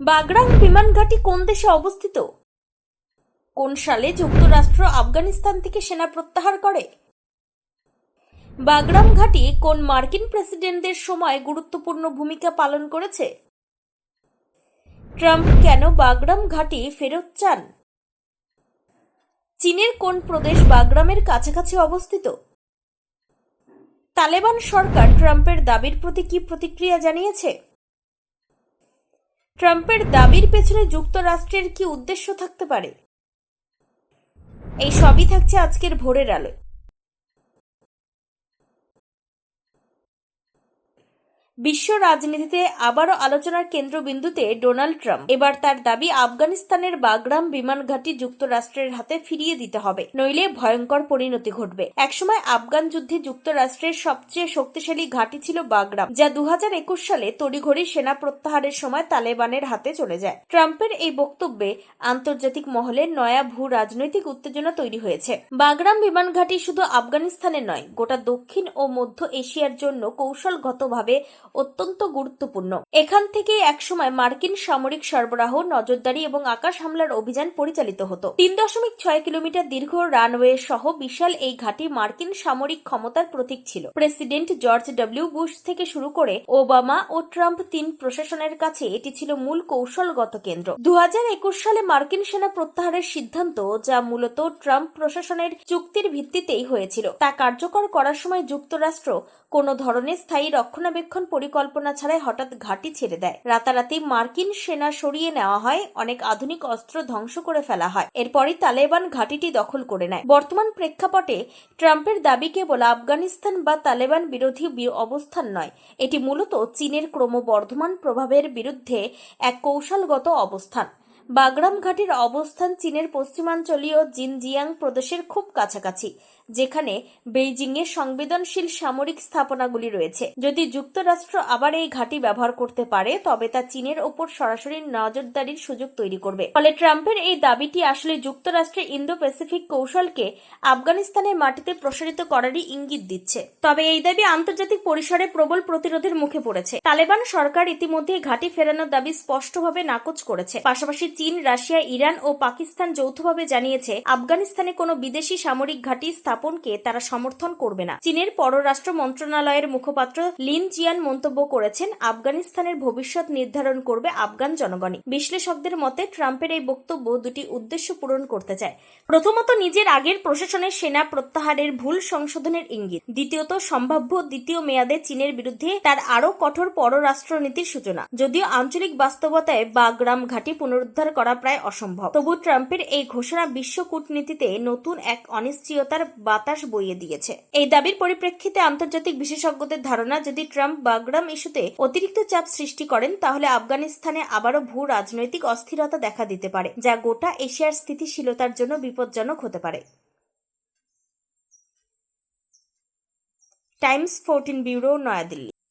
বাগরাং বিমান ঘাঁটি কোন দেশে অবস্থিত? কোন সালে যুক্তরাষ্ট্র আফগানিস্তান থেকে সেনা প্রত্যাহার করে? বাগরাম ঘাঁটি কোন মার্কিন প্রেসিডেন্টদের সময় গুরুত্বপূর্ণ ভূমিকা পালন করেছে? ট্রাম্প কেন বাগরাম ঘাঁটি ফেরত চান? চীনের কোন প্রদেশ বাগরামের কাছাকাছি অবস্থিত? তালেবান সরকার ট্রাম্পের দাবির প্রতি কি প্রতিক্রিয়া জানিয়েছে? ট্রাম্পের দাবির পেছনে যুক্তরাষ্ট্রের কি উদ্দেশ্য থাকতে পারে? এই সবই থাকছে আজকের ভোরের আলোয়। বিশ্ব রাজনীতিতে আবারও আলোচনার কেন্দ্রবিন্দুতে ডোনাল্ড ট্রাম্প। এবার তার দাবি আফগানিস্তানের বাগরাম বিমান ঘাঁটি যুক্তরাষ্ট্রের হাতে ফিরিয়ে দিতে হবে, নইলে ভয়ঙ্কর পরিণতি ঘটবে। একসময় আফগান যুদ্ধে যুক্তরাষ্ট্রের সবচেয়ে শক্তিশালী ঘাঁটি ছিল বাগরাম, যা দুহাজার একুশ সালে তড়িঘড়ি সেনা প্রত্যাহারের সময় তালেবানের হাতে চলে যায়। ট্রাম্পের এই বক্তব্যে আন্তর্জাতিক মহলে নয়া ভূ রাজনৈতিক উত্তেজনা তৈরি হয়েছে। বাগরাম বিমান ঘাঁটি শুধু আফগানিস্তানে নয়, গোটা দক্ষিণ ও মধ্য এশিয়ার জন্য কৌশলগতভাবে অত্যন্ত গুরুত্বপূর্ণ। এখান থেকে একসময় মার্কিন সামরিক সরবরাহ, নজরদারি এবং আকাশ হামলার অভিযান পরিচালিত হতো। তিন দশমিক ছয় কিলোমিটার দীর্ঘ রানওয়ে সহ বিশাল এই ঘাঁটি মার্কিন সামরিক ক্ষমতার প্রতীক ছিল। প্রেসিডেন্ট জর্জ ডব্লিউ বুশ থেকে শুরু করে ওবামা ও ট্রাম্প তিন প্রশাসনের কাছে এটি ছিল মূল কৌশলগত কেন্দ্র। দু হাজার একুশ সালে মার্কিন সেনা প্রত্যাহারের সিদ্ধান্ত, যা মূলত ট্রাম্প প্রশাসনের চুক্তির ভিত্তিতেই হয়েছিল, তা কার্যকর করার সময় যুক্তরাষ্ট্র কোনো ধরনের স্থায়ী রক্ষণাবেক্ষণ পরিকল্পনা ছাড়াই হঠাৎ ঘাঁটি ছেড়ে দেয়। রাতারাতি মার্কিন সেনা সরিয়ে নেওয়া হয়, অনেক আধুনিক অস্ত্র ধ্বংস করে ফেলা হয়। এরপরই তালেবান ঘাঁটিটি দখল করে নেয়। বর্তমান প্রেক্ষাপটে ট্রাম্পের দাবি কেবল আফগানিস্তান বা তালেবান বিরোধী অবস্থান নয়, এটি মূলত চীনের ক্রমবর্ধমান প্রভাবের বিরুদ্ধে এক কৌশলগত অবস্থান। বাগরাম ঘাটির অবস্থান চীনের পশ্চিমাঞ্চলীয় জিনজিয়াং প্রদেশের খুব কাছাকাছি। যেখানে বেইজিংয়ে সংবেদনশীল সামরিক স্থাপনাগুলি রয়েছে। যদি যুক্তরাষ্ট্র আবার এই ঘাঁটি ব্যবহার করতে পারে, তবে তা চীনের ওপর সরাসরি নজরদারির সুযোগ তৈরি করবে। ফলে ট্রাম্পের এই দাবিটি আসলে যুক্তরাষ্ট্রের ইন্দো প্যাসিফিক কৌশলকে আফগানিস্তানের মাটিতে প্রসারিত করারই ইঙ্গিত দিচ্ছে। তবে এই দাবি আন্তর্জাতিক পরিসরে প্রবল প্রতিরোধের মুখে পড়েছে। তালেবান সরকার ইতিমধ্যে ঘাঁটি ফেরানোর দাবি স্পষ্টভাবে নাকচ করেছে। পাশাপাশি চীন, রাশিয়া, ইরান ও পাকিস্তান যৌথভাবে জানিয়েছে, আফগানিস্তানে কোনো বিদেশি সামরিক ঘাঁটি স্থাপনকে তারা সমর্থন করবে না। চীনের পররাষ্ট্র মন্ত্রণালয়ের মুখপাত্র লিন জিয়ান মন্তব্য করেছেন, আফগানিস্তানের ভবিষ্যৎ নির্ধারণ করবে আফগান জনগণই। বিশ্লেষকদের মতে, ট্রাম্পের এই বক্তব্য দুটি উদ্দেশ্য পূরণ করতে চায়। প্রথমত, নিজের আগের প্রশাসনের সেনা প্রত্যাহারের ভুল সংশোধনের ইঙ্গিত। দ্বিতীয়ত, সম্ভাব্য দ্বিতীয় মেয়াদে চীনের বিরুদ্ধে তার আরও কঠোর পররাষ্ট্রনীতির সূচনা। যদিও আঞ্চলিক বাস্তবতায় বাগরাম ঘাটি পুনরুদ্ধার করা প্রায় অসম্ভব। তবু ট্রাম্পের এই ঘোষণা বিশ্ব কূটনীতিতে নতুন এক অনিশ্চয়তার বাতাস বইয়ে দিয়েছে। এই দাবির পরিপ্রেক্ষিতে আন্তর্জাতিক বিশেষজ্ঞদের ধারণা, যদি ট্রাম্প বাগরাম ইস্যুতে অতিরিক্ত চাপ সৃষ্টি করেন, তাহলে আফগানিস্তানে আবারও ভূ রাজনৈতিক অস্থিরতা দেখা দিতে পারে, যা গোটা এশিয়ার স্থিতিশীলতার জন্য বিপজ্জনক হতে পারে। Times fourteen bureau, New Delhi.